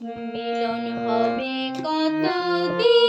মিলন হবে কত দিন